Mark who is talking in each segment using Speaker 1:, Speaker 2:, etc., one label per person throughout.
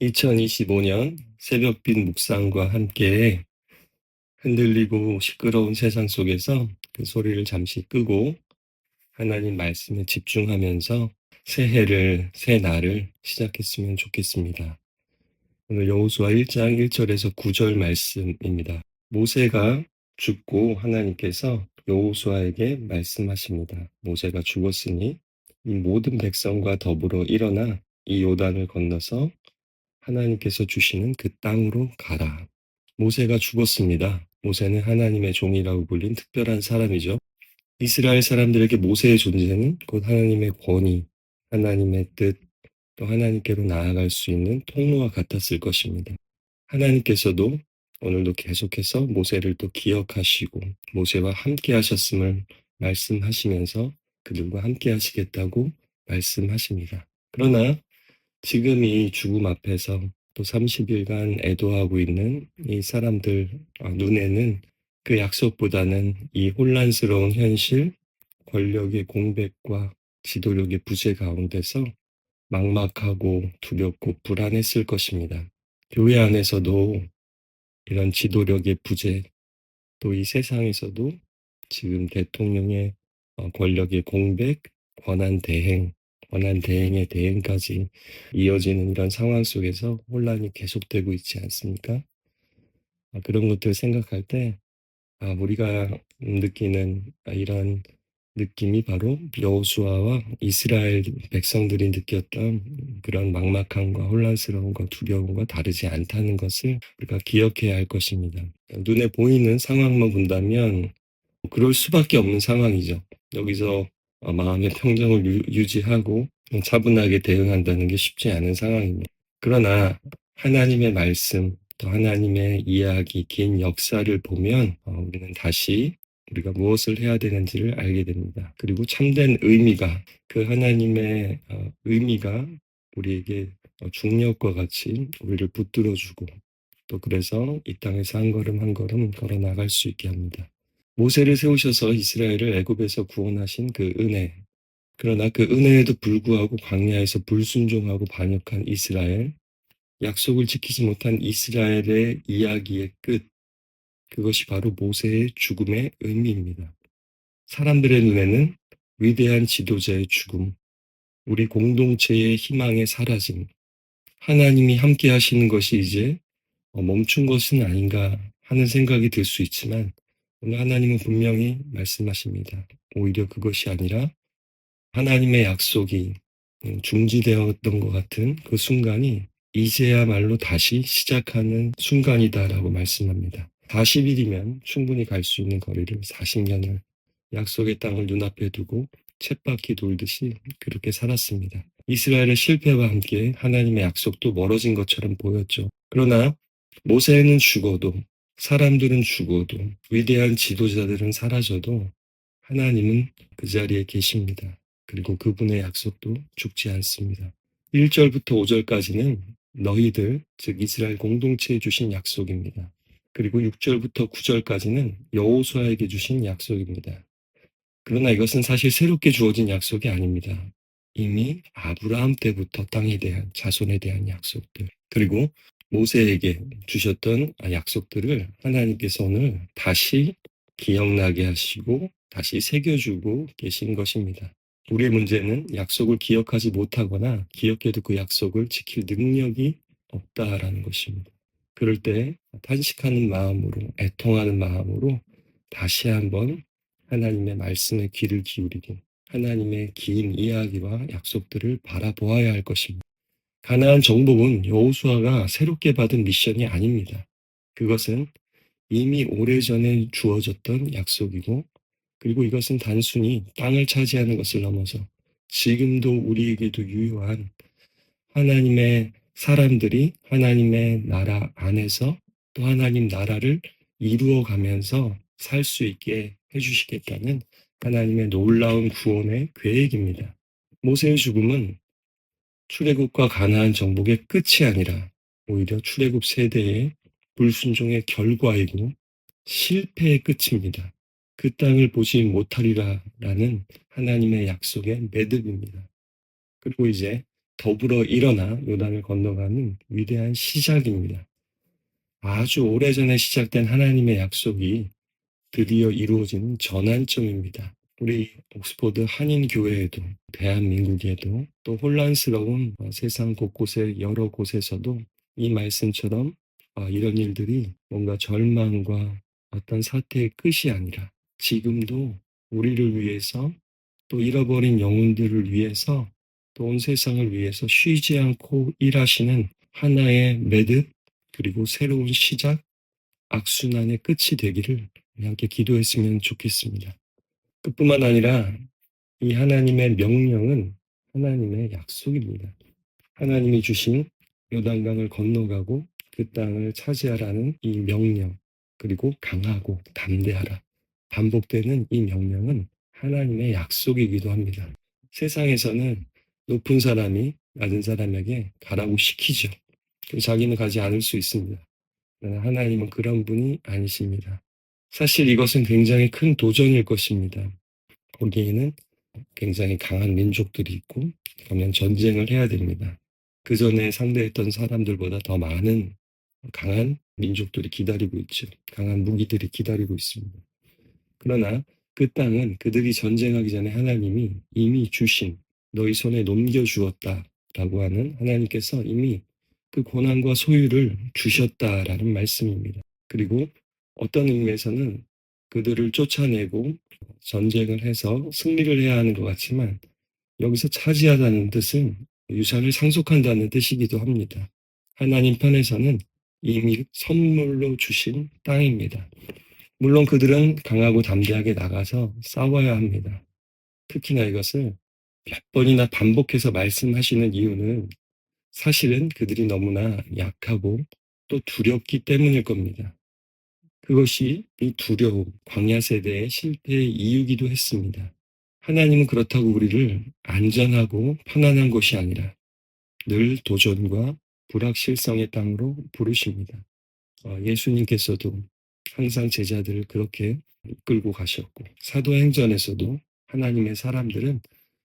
Speaker 1: 2025년 새벽빛 묵상과 함께 흔들리고 시끄러운 세상 속에서 그 소리를 잠시 끄고 하나님 말씀에 집중하면서 새해를, 새 날을 시작했으면 좋겠습니다. 오늘 여호수아 1장 1절에서 9절 말씀입니다. 모세가 죽고 하나님께서 여호수아에게 말씀하십니다. 모세가 죽었으니 이 모든 백성과 더불어 일어나 이 요단을 건너서 하나님께서 주시는 그 땅으로 가라. 모세가 죽었습니다. 모세는 하나님의 종이라고 불린 특별한 사람이죠. 이스라엘 사람들에게 모세의 존재는 곧 하나님의 권위, 하나님의 뜻, 또 하나님께로 나아갈 수 있는 통로와 같았을 것입니다. 하나님께서도 오늘도 계속해서 모세를 또 기억하시고 모세와 함께 하셨음을 말씀하시면서 그들과 함께 하시겠다고 말씀하십니다. 그러나 지금 이 죽음 앞에서 또 30일간 애도하고 있는 이 사람들 아, 눈에는 그 약속보다는 이 혼란스러운 현실, 권력의 공백과 지도력의 부재 가운데서 막막하고 두렵고 불안했을 것입니다. 교회 안에서도 이런 지도력의 부재, 또 이 세상에서도 지금 대통령의 어, 권력의 공백, 권한 대행, 권한 대행의 대행까지 이어지는 이런 상황 속에서 혼란이 계속되고 있지 않습니까? 아, 그런 것들 생각할 때 아, 우리가 느끼는 이런 느낌이 바로 여호수아와 이스라엘 백성들이 느꼈던 그런 막막함과 혼란스러움과 두려움과 다르지 않다는 것을 우리가 기억해야 할 것입니다. 눈에 보이는 상황만 본다면 그럴 수밖에 없는 상황이죠. 여기서 어, 마음의 평정을 유, 유지하고 차분하게 대응한다는 게 쉽지 않은 상황입니다. 그러나 하나님의 말씀, 또 하나님의 이야기, 긴 역사를 보면 어, 우리는 다시 우리가 무엇을 해야 되는지를 알게 됩니다. 그리고 참된 의미가 그 하나님의 어, 의미가 우리에게 어, 중력과 같이 우리를 붙들어주고 또 그래서 이 땅에서 한 걸음 한 걸음 걸어 나갈 수 있게 합니다. 모세를 세우셔서 이스라엘을 애굽에서 구원하신 그 은혜. 그러나 그 은혜에도 불구하고 광야에서 불순종하고 반역한 이스라엘, 약속을 지키지 못한 이스라엘의 이야기의 끝, 그것이 바로 모세의 죽음의 의미입니다. 사람들의 눈에는 위대한 지도자의 죽음, 우리 공동체의 희망의 사라짐, 하나님이 함께 하시는 것이 이제 어, 멈춘 것은 아닌가 하는 생각이 들 수 있지만 하나님은 분명히 말씀하십니다. 오히려 그것이 아니라 하나님의 약속이 음, 중지되었던 것 같은 그 순간이 이제야말로 다시 시작하는 순간이다라고 말씀합니다. 40일이면 충분히 갈 수 있는 거리를 40년을 약속의 땅을 눈앞에 두고 쳇바퀴 돌듯이 그렇게 살았습니다. 이스라엘의 실패와 함께 하나님의 약속도 멀어진 것처럼 보였죠. 그러나 모세는 죽어도 사람들은 죽어도 위대한 지도자들은 사라져도 하나님은 그 자리에 계십니다. 그리고 그분의 약속도 죽지 않습니다. 1절부터 5절까지는 너희들, 즉 이스라엘 공동체에 주신 약속입니다. 그리고 6절부터 9절까지는 여호수아에게 주신 약속입니다. 그러나 이것은 사실 새롭게 주어진 약속이 아닙니다. 이미 아브라함 때부터 땅에 대한 자손에 대한 약속들 그리고 모세에게 주셨던 약속들을 하나님께서 오늘 다시 기억나게 하시고 다시 새겨주고 계신 것입니다. 우리의 문제는 약속을 기억하지 못하거나 기억해도 그 약속을 지킬 능력이 없다라는 것입니다. 그럴 때 탄식하는 마음으로 애통하는 마음으로 다시 한번 하나님의 말씀에 귀를 기울이고 하나님의 긴 이야기와 약속들을 바라보아야 할 것입니다. 가나안 정복은 여호수아가 새롭게 받은 미션이 아닙니다. 그것은 이미 오래전에 주어졌던 약속이고 그리고 이것은 단순히 땅을 차지하는 것을 넘어서 지금도 우리에게도 유효한 하나님의 사람들이 하나님의 나라 안에서 또 하나님 나라를 이루어 가면서 살 수 있게 해주시겠다는 하나님의 놀라운 구원의 계획입니다. 모세의 죽음은 출애굽과 가나안 정복의 끝이 아니라 오히려 출애굽 세대의 불순종의 결과이고 실패의 끝입니다. 그 땅을 보지 못하리라라는 하나님의 약속의 매듭입니다. 그리고 이제 더불어 일어나 요단을 건너가는 위대한 시작입니다. 아주 오래전에 시작된 하나님의 약속이 드디어 이루어지는 전환점입니다. 우리 옥스포드 한인교회에도 대한민국에도 또 혼란스러운 세상 곳곳에 여러 곳에서도 이 말씀처럼 아, 이런 일들이 뭔가 절망과 어떤 사태의 끝이 아니라 지금도 우리를 위해서 또 잃어버린 영혼들을 위해서 또 온 세상을 위해서 쉬지 않고 일하시는 하나의 매듭 그리고 새로운 시작 악순환의 끝이 되기를 함께 기도했으면 좋겠습니다. 그뿐만 아니라 이 하나님의 명령은 하나님의 약속입니다. 하나님이 주신 요단강을 건너가고 그 땅을 차지하라는 이 명령, 그리고 강하고 담대하라. 반복되는 이 명령은 하나님의 약속이기도 합니다. 세상에서는 높은 사람이 낮은 사람에게 가라고 시키죠. 자기는 가지 않을 수 있습니다. 하나님은 그런 분이 아니십니다. 사실 이것은 굉장히 큰 도전일 것입니다. 거기에는 굉장히 강한 민족들이 있고, 그러면 전쟁을 해야 됩니다. 그 전에 상대했던 사람들보다 더 많은 강한 민족들이 기다리고 있죠. 강한 무기들이 기다리고 있습니다. 그러나 그 땅은 그들이 전쟁하기 전에 하나님이 이미 주신 너희 손에 넘겨주었다 라고 하는 하나님께서 이미 그 고난과 소유를 주셨다라는 말씀입니다. 그리고 어떤 의미에서는 그들을 쫓아내고 전쟁을 해서 승리를 해야 하는 것 같지만 여기서 차지하다는 뜻은 유산을 상속한다는 뜻이기도 합니다. 하나님 편에서는 이미 선물로 주신 땅입니다. 물론 그들은 강하고 담대하게 나가서 싸워야 합니다. 특히나 이것을 몇 번이나 반복해서 말씀하시는 이유는 사실은 그들이 너무나 약하고 또 두렵기 때문일 겁니다. 그것이 이 두려움, 광야 세대의 실패의 이유기도 했습니다. 하나님은 그렇다고 우리를 안전하고 편안한 곳이 아니라 늘 도전과 불확실성의 땅으로 부르십니다. 어, 예수님께서도 항상 제자들을 그렇게 이끌고 가셨고 사도행전에서도 하나님의 사람들은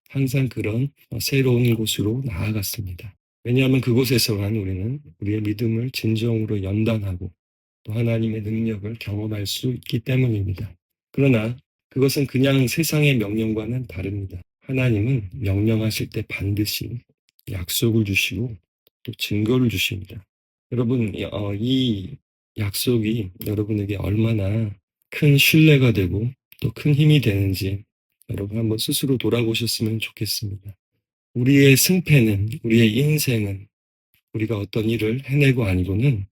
Speaker 1: 항상 그런 어, 새로운 곳으로 나아갔습니다. 왜냐하면 그곳에서만 우리는 우리의 믿음을 진정으로 연단하고 또 하나님의 능력을 경험할 수 있기 때문입니다. 그러나 그것은 그냥 세상의 명령과는 다릅니다. 하나님은 명령하실 때 반드시 약속을 주시고 또 증거를 주십니다. 여러분, 어, 이 약속이 여러분에게 얼마나 큰 신뢰가 되고 또 큰 힘이 되는지 여러분 한번 스스로 돌아보셨으면 좋겠습니다. 우리의 승패는, 우리의 인생은 우리가 어떤 일을 해내고 아니고는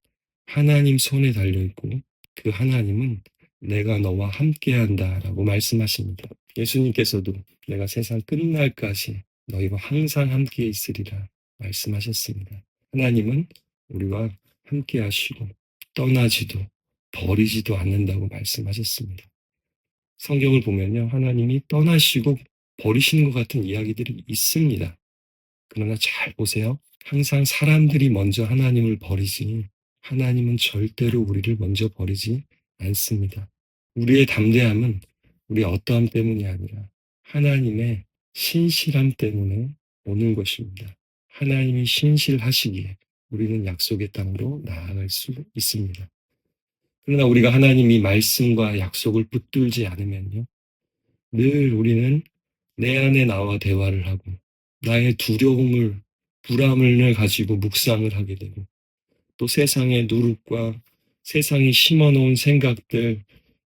Speaker 1: 하나님 손에 달려 있고 그 하나님은 내가 너와 함께 한다라고 말씀하십니다. 예수님께서도 내가 세상 끝날까지 너희와 항상 함께 있으리라 말씀하셨습니다. 하나님은 우리와 함께 하시고 떠나지도 버리지도 않는다고 말씀하셨습니다. 성경을 보면요. 하나님이 떠나시고 버리시는 것 같은 이야기들이 있습니다. 그러나 잘 보세요. 항상 사람들이 먼저 하나님을 버리지 하나님은 절대로 우리를 먼저 버리지 않습니다. 우리의 담대함은 우리 어떠함 때문이 아니라 하나님의 신실함 때문에 오는 것입니다. 하나님이 신실하시기에 우리는 약속의 땅으로 나아갈 수 있습니다. 그러나 우리가 하나님이 말씀과 약속을 붙들지 않으면요. 늘 우리는 내 안에 나와 대화를 하고 나의 두려움을, 불안을 가지고 묵상을 하게 되고 또 세상의 누룩과 세상이 심어놓은 생각들,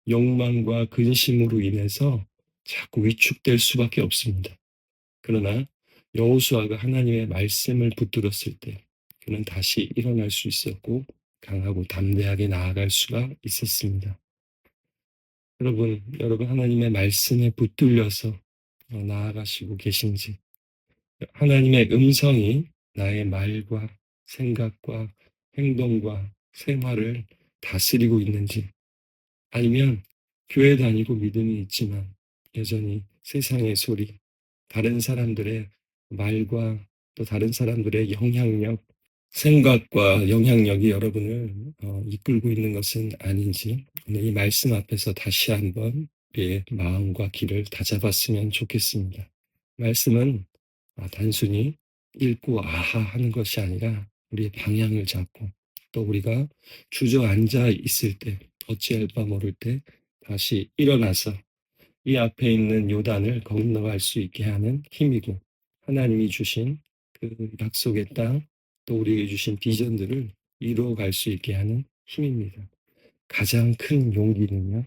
Speaker 1: 욕망과 근심으로 인해서 자꾸 위축될 수밖에 없습니다. 그러나 여호수아가 하나님의 말씀을 붙들었을 때 그는 다시 일어날 수 있었고 강하고 담대하게 나아갈 수가 있었습니다. 여러분, 여러분 하나님의 말씀에 붙들려서 나아가시고 계신지 하나님의 음성이 나의 말과 생각과 행동과 생활을 다스리고 있는지 아니면 교회 다니고 믿음이 있지만 여전히 세상의 소리, 다른 사람들의 말과 또 다른 사람들의 영향력, 생각과 영향력이 여러분을 어, 이끌고 있는 것은 아닌지 오늘 이 말씀 앞에서 다시 한번 우리의 마음과 길을 다잡았으면 좋겠습니다. 말씀은 아, 단순히 읽고 아하 하는 것이 아니라 우리의 방향을 잡고 또 우리가 주저앉아 있을 때 어찌할 바 모를 때 다시 일어나서 이 앞에 있는 요단을 건너갈 수 있게 하는 힘이고 하나님이 주신 그 약속의 땅 또 우리에게 주신 비전들을 이루어갈 수 있게 하는 힘입니다. 가장 큰 용기는요.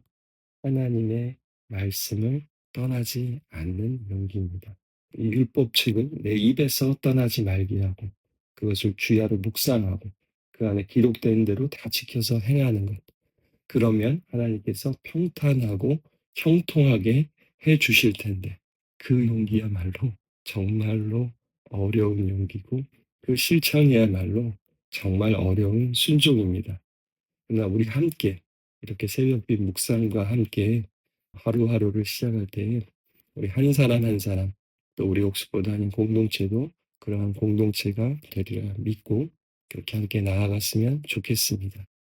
Speaker 1: 하나님의 말씀을 떠나지 않는 용기입니다. 이 율법책은 내 입에서 떠나지 말게 하고 그것을 주야로 묵상하고 그 안에 기록된 대로 다 지켜서 행하는 것. 그러면 하나님께서 평탄하고 형통하게 해 주실 텐데 그 용기야말로 정말로 어려운 용기고 그 실천이야말로 정말 어려운 순종입니다. 그러나 우리 함께 이렇게 새벽빛 묵상과 함께 하루하루를 시작할 때에 우리 한 사람 한 사람 또 우리 옥스퍼드 한인 공동체도 그러한 공동체가 되리라 믿고 그렇게 함께 나아갔으면 좋겠습니다.